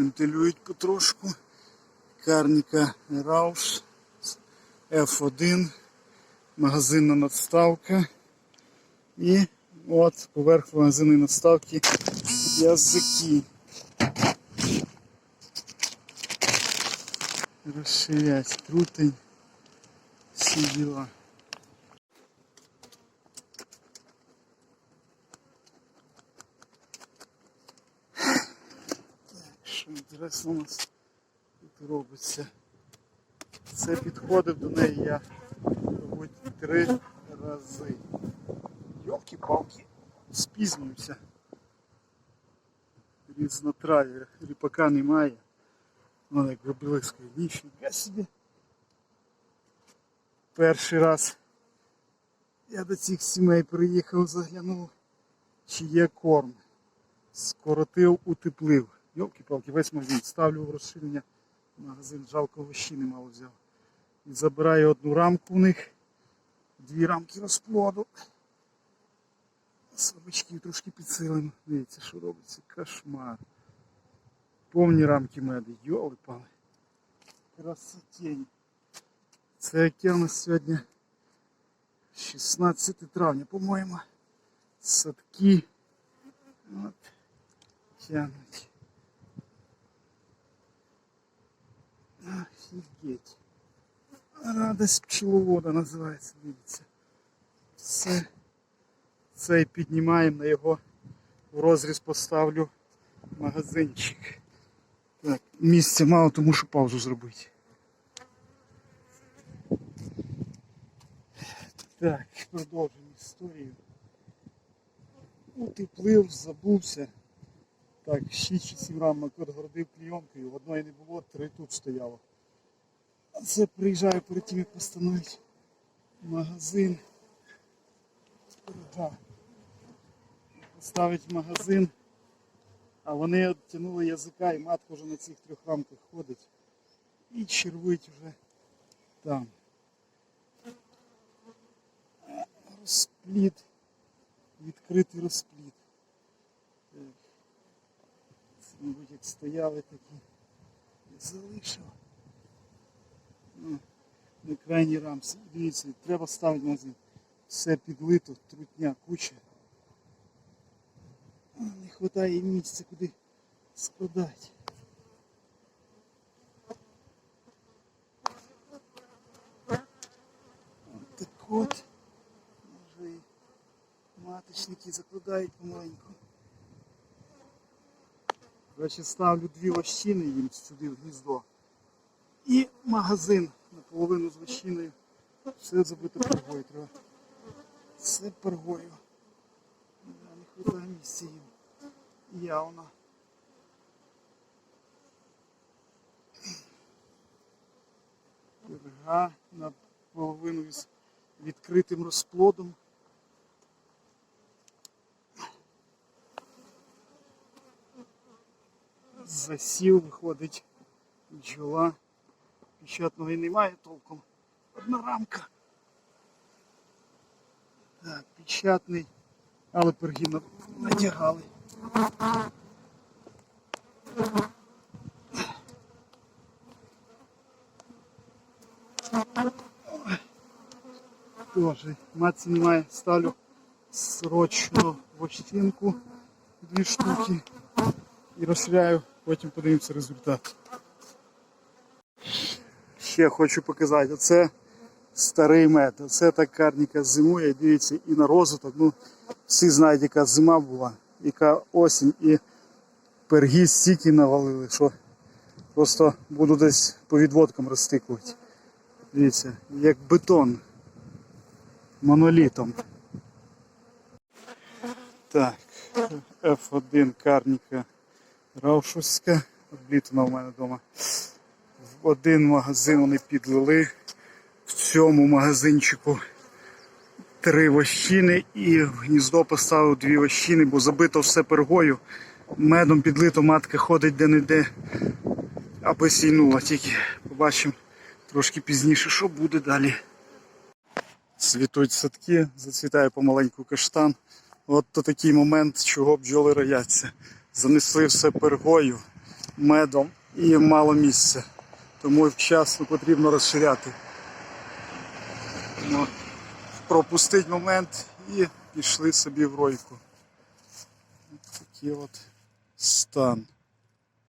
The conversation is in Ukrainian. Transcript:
вентилюють потрошку. Карніка Рауш F1, магазинна надставка. І от поверх магазинної надставки язики. Розширять крутень. Всі діла. Що інтересно у нас тут робиться. Це підходив до неї я мабуть, три рази. Йолки-палки, спізнююся. Різнотрав'я, ріпака немає. Вона як близько, ніфіга собі. Перший раз я до цих сімей приїхав, заглянув, чи є корм. Скоротив, утеплив. Йолки-палки, весь магазин ставлю в розширення. Магазин жалко вощини мало взяв. І забираю одну рамку у них, дві рамки розплоду. Слабачків трошки підсилимо. Дивіться, що робиться. Кошмар. Повні рамки меди. Йоли пали. Красотень. Це яке у нас сьогодні 16 травня, по-моєму. Садки. От. Тянуть. Радость пчеловода називається, дивіться. Все. Цей піднімаємо на його в розріз поставлю магазинчик. Так, місця мало, тому що паузу зробити. Так, продовжуємо історію. Утеплив, забувся. Так, 6 чи 7 рамок відгородив клейонкою, в одної не було, три тут стояло. Це приїжджаю перед тим, як постановити магазин. Да. Поставить магазин, а вони відтягнули язика і матка вже на цих трьох рамках ходить і червить вже там. Розплід, відкритий розплід. Це, мабуть, як стояли такі, залишив. Ну, на крайній рамці. Дивіться, треба ставити магазин. Все підлито, трутня, куча. Не вистачає місця, куди складати. Так от. Може і маточники закладають помаленьку. Короче, ставлю дві вощини їм сюди в гніздо. І магазин наполовину з вощиною. Все забито пергою треба. Все пергою. Да, Не хватає місця їм. Явно. Перга наполовину із відкритим розплодом. Засів виходить бджола. Печатного і немає толком. Одна рамка. Так, печатний, але перги на- натягали. Тоже матці немає, ставлю срочно в очтинку дві штуки і розширяю, потім подивимося результат. Ще хочу показати, оце старий мед, оце так карніка зимує, дивіться, і на розвиток. Ну, всі знають, яка зима була, яка осінь, і перги стільки навалили, що просто буду десь по відводкам розтикувати. Дивіться, як бетон монолітом. Так, F1 карніка Раушовська, облітана в мене вдома. Один магазин вони підлили. В цьому магазинчику три вощини і гніздо поставив дві вощини, бо забито все пергою. Медом підлито, матка ходить де-не-де, аби сійнула. Тільки побачимо трошки пізніше, що буде далі. Цвітуть садки, зацвітає помаленьку каштан. От то такий момент, чого бджоли рояться. Занесли все пергою. медом і мало місця. Тому вчасно потрібно розширяти. Ну, пропустить момент і пішли собі в ройку. Ось такий от стан.